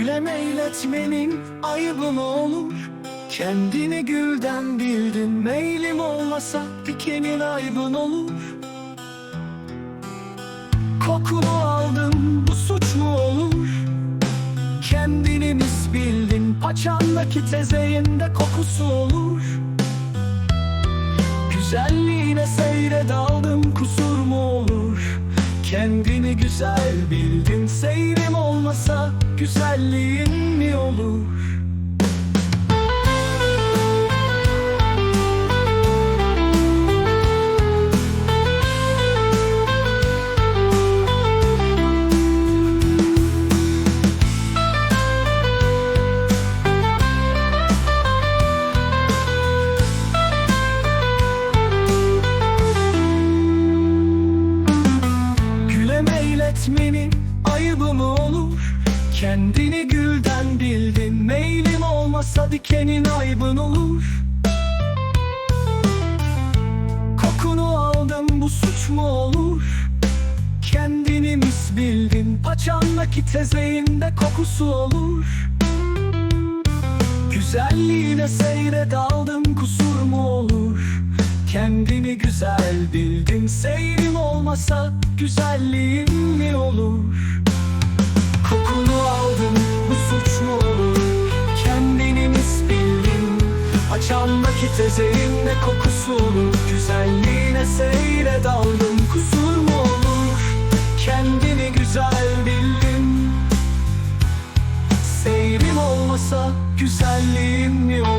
Güle meyletmenin ayıbı mı olur? Kendini gülden bildin Meylim olmasa dikenin aybın olur Kokunu aldım bu suç mu olur? Kendini mis bildin Paçandaki tezeyinde kokusu olur Güzelliğine seyre daldım kusur mu olur? Kendini güzel olmasa güzelliğin mi olur? Güle meyletmenin ayıbı mı olur? Kendini gülden bildin Meylim olmasa dikenin aybın olur Kokunu aldım bu suç mu olur? Kendini mis bildin Paçandaki tezeyinde kokusu olur Güzelliğine seyre daldım kusur mu olur? Kendini güzel bildin Seyrim olmasa güzelliğin mi olur? Açamdaki tezeğin ne kokusunu Güzelliğine seyre daldım kusur mu olur? Kendini güzel bildin. Seyrim olmasa güzelliğim mi olur